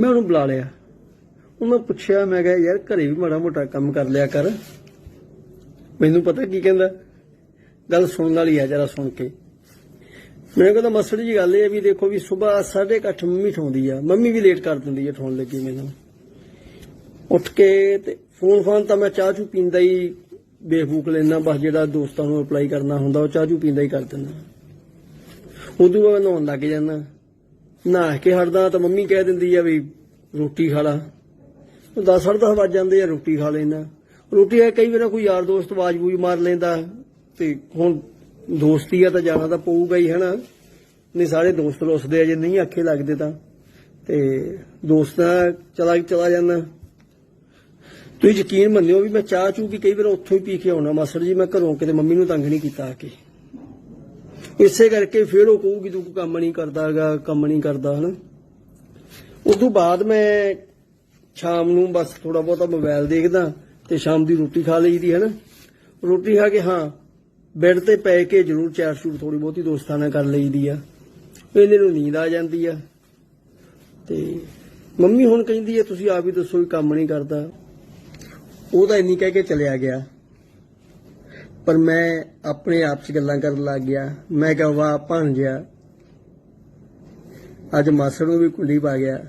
ਮੈਂ ਉਹਨੂੰ ਬੁਲਾ ਲਿਆ। ਉਹਨੂੰ ਪੁੱਛਿਆ, ਮੈਂ ਕਿਹਾ, ਯਾਰ, ਘਰੇ ਵੀ ਮਾੜਾ ਮੋਟਾ ਕੰਮ ਕਰ ਲਿਆ ਕਰ। ਮੈਨੂੰ ਪਤਾ ਕੀ ਕਹਿੰਦਾ? ਗੱਲ ਸੁਣਨ ਵਾਲੀ ਆ, ਜਰਾ ਸੁਣ ਕੇ। ਮੈਨੂੰ ਕਹਿੰਦਾ, ਮਸੜ ਜੀ ਗੱਲ ਇਹ ਵੀ ਦੇਖੋ ਵੀ ਸਵੇਰ 8:30 ਮੰਮੀ ਠਾਉਂਦੀ ਆ। ਮੰਮੀ ਵੀ ਲੇਟ ਕਰ ਦਿੰਦੀ ਆ ਠਾਉਣ ਲੱਗੀ ਮੈਨੂੰ। ਉੱਠ ਕੇ ਤੇ ਫੋਨ ਫੋਨ ਤਾਂ ਮੈਂ ਚਾਹ ਚੂ ਪੀਂਦਾ ਹੀ ਬੇਫੂਕ ਲੈਣਾ ਬਸ ਜਿਹੜਾ ਦੋਸਤਾਂ ਨੂੰ ਅਪਲਾਈ ਕਰਨਾ ਹੁੰਦਾ, ਉਹ ਚਾਹ ਚੂ ਪੀਂਦਾ ਹੀ ਕਰ ਦਿੰਦਾ। ਉਦੋਂ ਬਾਅਦ ਨਹਾਉਣ ਲੱਗ ਜਾਂਦਾ। ਨਹਾ ਕੇ ਹਟਦਾ ਤਾਂ ਮੰਮੀ ਕਹਿ ਦਿੰਦੀ ਆ ਵੀ ਰੋਟੀ ਖਾ ਲਾ। 10 10 ਵੱਜ ਜਾਂਦੇ ਆ, ਰੋਟੀ ਖਾ ਲੈਣਾ ਰੋਟੀ ਆ, ਕਈ ਵਾਰ ਕੋਈ ਯਾਰ ਦੋਸਤ ਆਵਾਜ਼ ਬੂਈ ਮਾਰ ਲੈਂਦਾ ਤੇ ਹੁਣ ਦੋਸਤੀ ਆ ਤਾਂ ਜਾਣਾ ਤਾਂ ਪਊਗਾ ਹੀ, ਹਨਾ? ਨਹੀਂ, ਸਾਰੇ ਦੋਸਤ ਰੁੱਸਦੇ ਆ, ਜੇ ਨਹੀਂ ਆਖੇ ਲੱਗਦੇ ਤਾਂ। ਤੇ ਦੋਸਤਾਂ ਚਲਾ ਚਲਾ ਜਾਂਦਾ। ਤੁਸੀਂ ਯਕੀਨ ਮੰਨਿਓ ਵੀ ਮੈਂ ਚਾਹ ਚੂ ਵੀ ਕਈ ਵਾਰ ਉੱਥੋਂ ਹੀ ਪੀ ਕੇ ਆਉਣਾ। ਮਾਸੜ ਜੀ, ਮੈਂ ਘਰੋਂ ਕਿਤੇ ਮੰਮੀ ਨੂੰ ਤੰਗ ਨਹੀਂ ਕੀਤਾ ਆ ਕੇ। ਇਸੇ ਕਰਕੇ ਫਿਰ ਉਹ ਕਹੂਗੀ, ਤੂੰ ਕੰਮ ਨਹੀਂ ਕਰਦਾਗਾ ਕੰਮ ਨਹੀਂ ਕਰਦਾ, ਹਨਾ। ਉਸ ਬਾਅਦ ਮੈਂ ਸ਼ਾਮ ਨੂੰ ਬਸ ਥੋੜਾ ਬਹੁਤਾ ਮੋਬਾਈਲ ਦੇਖਦਾ ਤੇ ਸ਼ਾਮ ਦੀ ਰੋਟੀ ਖਾ ਲਈਦੀ ਹੈ ਨਾ ਰੋਟੀ ਖਾ ਕੇ ਹਾਂ, ਬੈੱਡ ਤੇ ਪੈ ਕੇ ਜ਼ਰੂਰ ਚੈਟ ਸ਼ੂਟ ਥੋੜੀ ਬਹੁਤੀ ਦੋਸਤਾਂ ਨਾਲ ਕਰ ਲਈਦੀ ਆ। ਇਹਨੇ ਨੂੰ ਨੀਂਦ ਆ ਜਾਂਦੀ ਆ। ਤੇ ਮੰਮੀ ਹੁਣ ਕਹਿੰਦੀ ਆ, ਤੁਸੀਂ ਆਪ ਹੀ ਦੱਸੋ ਵੀ ਕੰਮ ਨਹੀਂ ਕਰਦਾ। ਉਹ ਤਾਂ ਇੰਨੀ ਕਹਿ ਕੇ ਚਲਿਆ ਗਿਆ। ਪਰ ਮੈਂ ਆਪਣੇ ਆਪ 'ਚ ਗੱਲਾਂ ਕਰਨ ਲੱਗ ਗਿਆ। ਮੈਂ ਕਿਹਾ, ਵਾਹ ਭਾਂਜਿਆ ਅੱਜ ਮਾਸੜ ਨੂੰ ਵੀ ਕੁੰਡੀ ਪਾ ਗਿਆ।